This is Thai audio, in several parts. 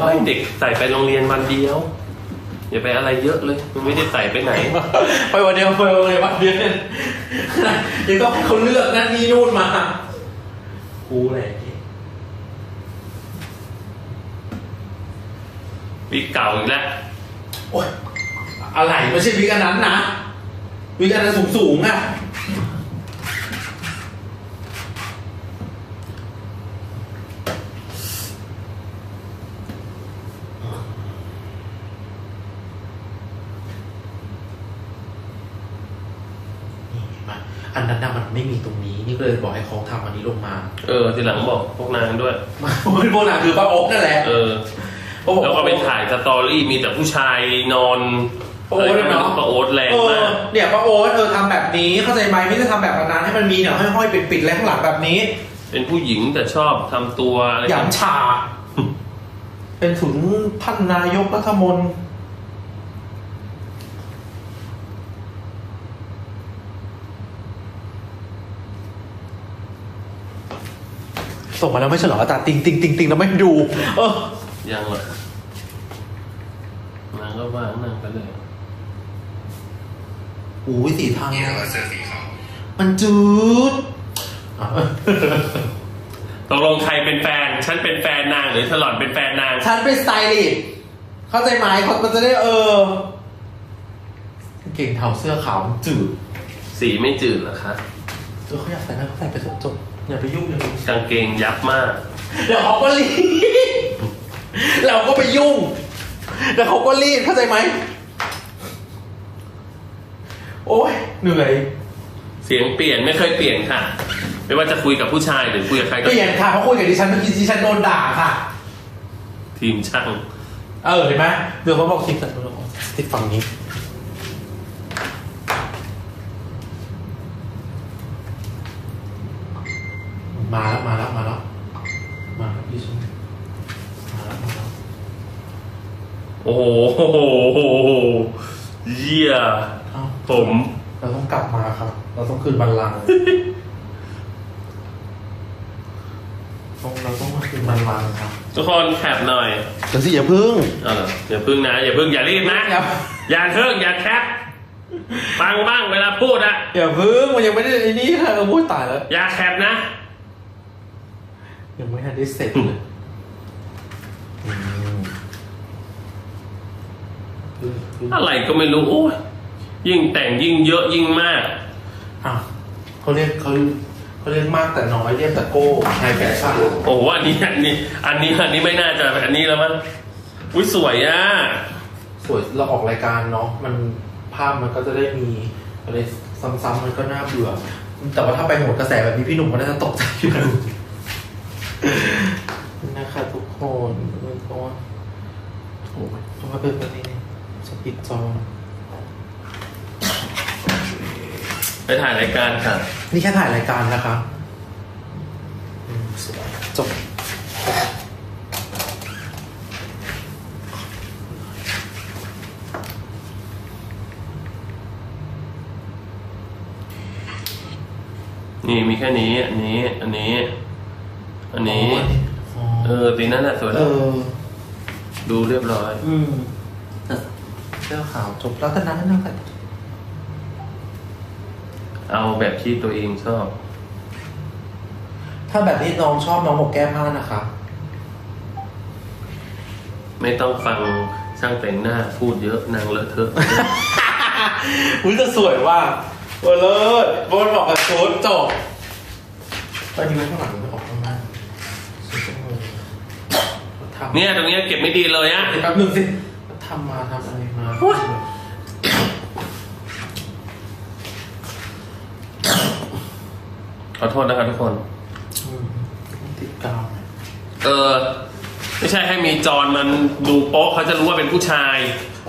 โอ้ยเด็กใส่ไปโรงเรียนวันเดียวอย่าไปอะไรเยอะเลยมันไม่ได้ใส่ไปไหน ไปวันเดียวไปวันเดียววันเดียวยังต้องให้เขาเลือกนั่นนี่นู่นมากูแหละวิกเก่าอีกแล้วโอ๊ยอะไรไม่ใช่วิกอันนั้นนะวิกอันนั้นสูงสูงๆอะนี่เห็นไหมอันนั้นน่ะมันไม่มีตรงนี้ นี่ ก็เลยบอกให้เขาทำอันนี้ลงมา เออทีหลังบอกพวกนางด้วยมันพวกนั้นคือป้าอบนั่นแหละเออเขาบอกแล้วก็ไปถ่ายสตอรี่มีแต่ผู้ชายนอนป้าโอ๊ตเนาะป้าโอ๊ตแรงเอมาอกเนี่ยป้าโอ๊ตเออทำแบบนี้เข้าใจไหมไม่ได้ทำแบบนั้นให้มันมีเนี่ยห้อยๆปิดๆแล้วข้างหลังแบบนี้ เป็นผู้หญิงแต่ชอบทำตัวอะไรหยามฉาเป็นถึงท่านนายกรัฐมนตรี ส่งมาแล้วไม่ใช่เหรออาจารย์ติงติงติงติงแล้วไม่ดู เออยังเหรอนางก็ว่างนางไปเลยอู้ยสีทางนี่เราก็เสื้อสีขาวมันจืดอะตกลงใครเป็นแฟน ฉันเป็นแฟนนางหรือถลอนเป็นแฟนนาง ฉันเป็นสไตลิสต์เข้าใจไหมเขามันจะได้เออ เก่งเทาเสื้อขาวมันจืด สีไม่จืดเหรอคะเออเขาอยากใส่นะเขาใส่ไปเถอะจบ อย่าไปยุ่งอย่าไปยุ่งกางเกงยับมากเดี๋ยวเขาก็รีบเราก็ไปยุ่งเดี๋ยวเขาก็รีบเข้าใจไหม โอ้ยเหนื่อย เสียงเปลี่ยนไม่เคยเปลี่ยนค่ะ ไม่ว่าจะคุยกับผู้ชายหรือคุยกับใครก็เปลี่ยนค่ะเขาคุยกับดิฉันเมื่อกี้ดิฉันโดนด่าค่ะ ทีมช่าง เออเห็นไหมเดี๋ยวเขาบอกคลิปแต่ติดฝั่งนี้ มาแล้วมาแล้วมาแล้วมาแล้วพี่ชมมาแล้วมาแล้วโอ้โหเยี่ยเอ้าผม เราต้องกลับมาครับ เราต้องคืนบัลลังก์ต้องเราต้องมาคืนบัลลังก์ครับทุกคนแคปหน่อยเดี๋ยวสิอย่าพึ่งเอาเหรออย่าพึ่งนะ อย่าพึ่งอย่ารีบนะ อย่าอย่าเพิ่งอย่าแคปฟังบ้างเวลาพูดอะอย่าพึ่งมันยังไม่ได้ไอ้นี่ค่ะเออพูดตายแล้ว อย่าแคปนะ ยังไม่ทันได้เสร็จเลยอืมอะไรก็ไม่รู้โอ้ยยิ่งแต่งยิ่งเยอะยิ่งมากอะเขาเรียกเขาเขาเรียกมากแต่น้อยเรียกแต่โก้ไฮแฟชั่นโอ้โหอันนี้อันนี้อันนี้อันนี้ไม่น่าจะอันนี้แล้วมั้งอุ้ยสวยอะสวยเราออกรายการเนาะมันภาพมันก็จะได้มีอะไรซ้ำๆมันก็น่าเบื่อ แต่ว่าถ้าไปโหมดกระแสแบบนี้พี่หนุ่มก็น่าจะตกใจอยู่ นะนะคะทุกคนเพราะว่าโอ้ยเพราะว่าเป็นแบบนี้สปิดจอไปถ่ายรายการค่ะ นี่แค่ถ่ายรายการนะคะอืมสวยจบนี่มีแค่นี้ อันนี้ อันนี้ อันนี้อ๋อเออตีนั้นแหละสวยเอแล้วอดูเรียบร้อย อืมแต่เสื้อขาวจบแล้วแต่นั้นนั่นแหละเอาแบบที่ตัวเองชอบ ถ้าแบบนี้น้องชอบน้องบอกแก้ผ้านะคะ ไม่ต้องฟังช่างแต่งหน้าพูดเยอะนางเลอะเทอะ อุ้ยจะสวยว่าโอ้เลิศโบนบอกกับชุดจบตอนนี้ไว้ข้างหลังไม่ออกข้างหน้าสวยจังเลย ทำเนี่ยตรงเนี้ยเก็บไม่ดีเลยอะเดี๋ยวแป๊บหนึงสิทำมาทำอะไรมาขอโทษนะครับทุกคน อืมติดกาวหน่อยเออ ไม่ใช่ให้มีจอนมันดูโป๊ะเขาจะรู้ว่าเป็นผู้ชาย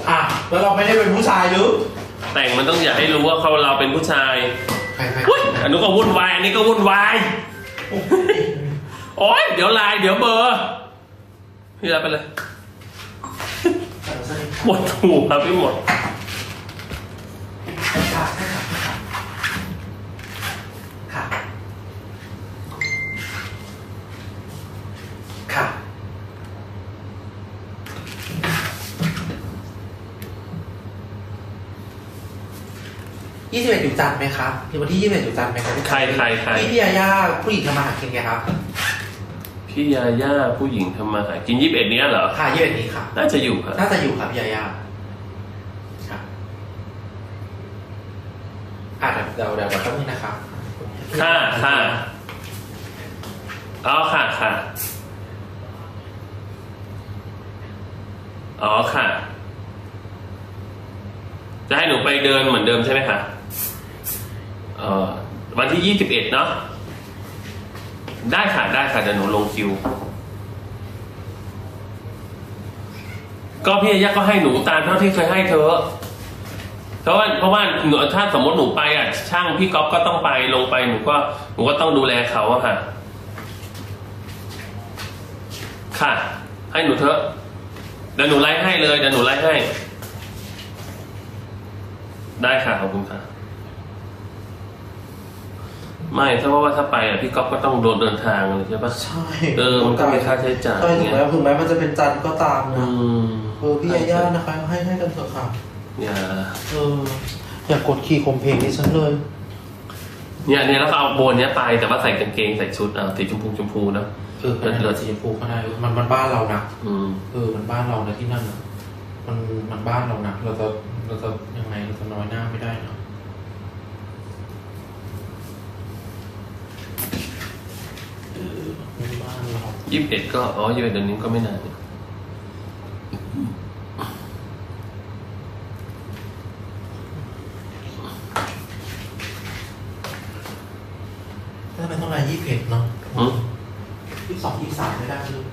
อะแล้วเราไม่ได้เป็นผู้ชายหรือแต่งมันต้องอยากให้รู้ว่าเขาเราเป็นผู้ชายใครใครอุ๊ยอันนู้นก็วุ่นวายอันนี้ก็วุ่นวาย โอ๊ยเดี๋ยวไลน์เดี๋ยวเบอร์ พี่รับไปเลยหมดถูกครับพี่หมดยี่สิบเอ็ดอยู่จันไหมครับมีวันที่ยี่สิบเอ็ดอยู่จันไหมครับใครใครใครพี่พี่ยาย่าผู้หญิงทำมาหากินไงครับ พี่ยาย่าผู้หญิงทำมาหากินยี่สิบเอ็ดเนี้ยเหรอค่ะยี่สิบเอ็ดนี้ค่ะ น่าจะอยู่ครับน่าจะอยู่ครับพี่ยาย่าครับอะเดี๋ยวเดี๋ยวเดี๋ยวแป๊บนึงนะครับค่ะค่ะอ๋อค่ะค่ะอ๋อค่ะ จะให้หนูไปเดินเหมือนเดิมใช่ไหมคะเอ่อวันที่ยี่สิบเอ็ดเนาะ ได้ค่ะได้ค่ะเดี๋ยวหนูลงคิว ก็พี่ยาย่าก็ให้หนูตามเท่าที่เคยให้เธอเพราะว่าเพราะว่าหนูถ้าสมมติหนูไปอะ ช่างพี่ก๊อฟก็ต้องไปลงไปหนูก็หนูก็ต้องดูแลเขาอะค่ะ ค่ะ ให้หนูเถอะเดี๋ยวหนูไลฟ์ให้เลยเดี๋ยวหนูไลฟ์ให้ ได้ค่ะขอบคุณค่ะ ไม่ถ้าว่าถ้าไปอะพี่ก๊อฟก็ต้องโดนเดินทางเลยใช่ปะใช่เออมันก็มีค่าใช้จ่ายใช่ถึงแม้ถึงแม้มันจะเป็นจันทร์ก็ตามอืนะมเออพี่ยาย่านะคะให้ให้กันเถอะค่ะอย่าเอออย่ากกดขี่ข่มเพลงดิฉันเลยเนี่ยเนี่ยแล้วก็เอาโบนเนี้ยไปแต่ว่าใส่กางเกงใส่ชุดอะสีชมพูชมพูนะเออเป็นเลือสีชมพูก็ได้มันมันบ้านเรานะอืมเออมันบ้านเรานะที่นั่นนะมันมันบ้านเรานะเราจะเราจะยังไงเราจะน้อยหน้าไม่ได้นะเออมันบ้านเรา ยี่สิบเอ็ดก็อ๋อยี่สิบเอ็ดเดือนนี้ก็ไม่นานทำไมต้องมายี่สิบเอ็ดเนาะอืมยี่สิบสองยี่สิบสามไม่ได้เลย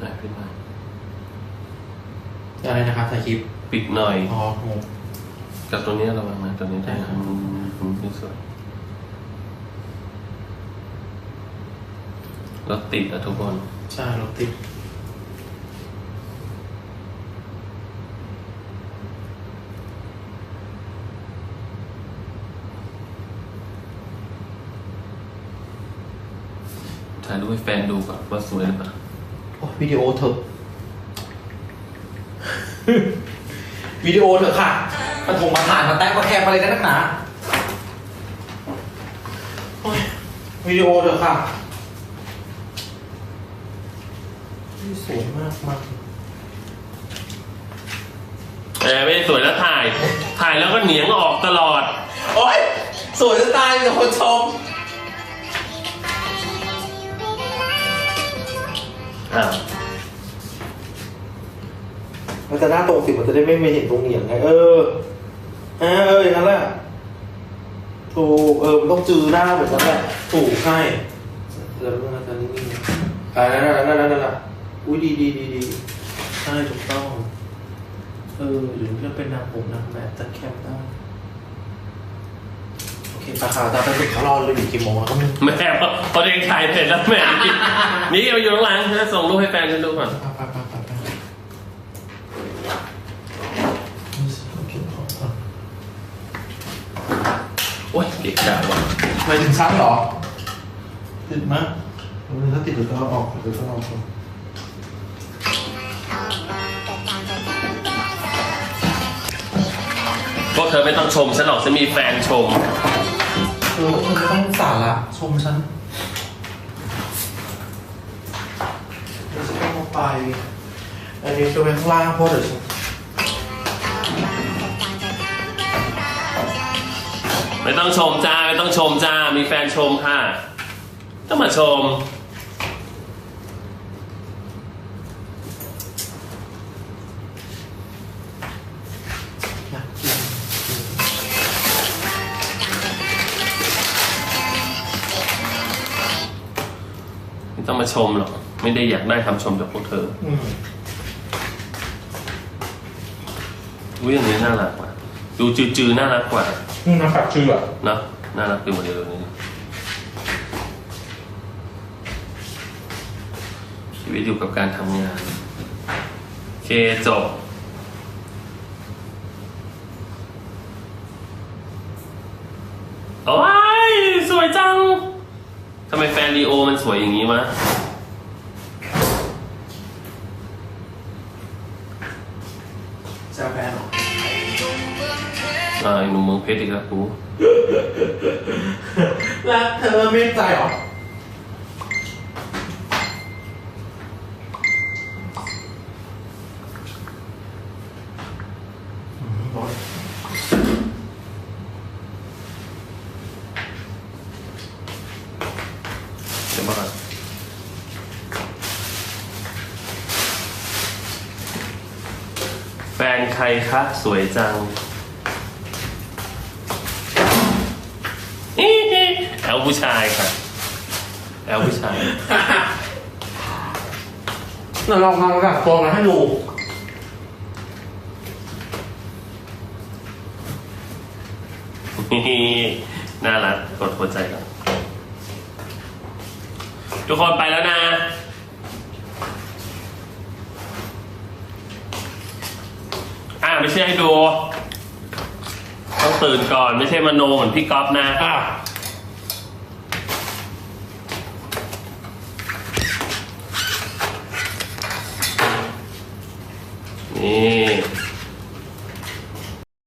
ได้ขึ้นมา อะไรนะครับถ่ายคลิป ปิดหน่อยอ๋องงกับตรงนี้ระวังนะตรงนี้ได้นะมันมันไม่สวยรถติดอะทุกคน ใช่รถติดถ่ายรูปให้แฟนดูก่อนว่าสวยหรือเปล่าโอ้ยวิดีโอเถอะ วิดีโอเถอะค่ะมันถงมาถ่ายมาแตะมาแคบอะไรกันนักหนาโอ้ยวิดีโอเถอะค่ะนี่สวยมากมากแต่ไม่ได้สวยแล้วถ่าย ถ่ายแล้วก็เหนียงออกตลอด โอ้ยสวยจะตายมีแต่คนชมอ่า มันจะหน้าตรงสิมันจะได้ไม่ไม่เห็นตรงเหนียงไงเออเออเอออย่างนั้นแหละถูกเออมันต้องจือหน้าแบบนั้นแหละถูกใช่แล้วมันจะนิ่งอ่านั่นนั่นนั่นนั่นนั่นน่ะอุ้ยดีดีดีดีใช่ถูกต้อง เออหรือจะเป็นนางผมนางแบบจะแคปได้โอเคปะค่ะตาไปถึงเขารอเลยอยู่กี่โมงแล้วก็ไม่แม่พอพอเองถ่ายเสร็จแล้วแม่นี่เอาอยู่ข้างหลังนะส่งรูปให้แฟนฉันดูก่อน ไปไปไปไปไปโอเคขอบคุณ โอ้ยเกะกะว่ะหมายถึงชั้นเหรอ ติดไหมถ้าติดเดี๋ยวก็เอาออกเดี๋ยวก็เอาออกพวกเธอไม่ต้องชมฉันหรอกฉันมีแฟนชม เออคุณไม่ต้องสาระชมฉันเดี๋ยวฉันต้องเอาไปอันนี้จะไว้ข้างล่างเพราะเดี๋ยวฉัน ไม่ต้องชมจ้า ไม่ต้องชมจ้า มีแฟนชมค่ะ ต้องมาชมอยากกินไม่ต้องมาชมหรอก ไม่ได้อยากได้คำชมจากพวกเธอ อืม อุ้ยอันนี้น่ารักกว่า ดูจืดๆน่ารักกว่านี่นะปักชื่ออะเนอะน่ารักเป็นโมเดลนี้ชีวิตอยู่กับการทำงาน โอเคจบ โอ้ยสวยจังทำไมแฟนลีโอมันสวยอย่างนี้วะ มเมืองเพชรอีกแล้วกูรักเธอไม่ใจเหรอเดี๋ยวมาก่อนแฟนใครคะสวยจัง แอลผู้ชายค่ะแอลผู้ชายเราลองเอาแบบตัวมาให้ดูน่ารักกดหัวใจก่อนทุกคนไปแล้วนะอ่าไม่ใช่ให้ดู ต้องตื่นก่อนไม่ใช่มโนเหมือนพี่ก๊อฟนะอะ Amen.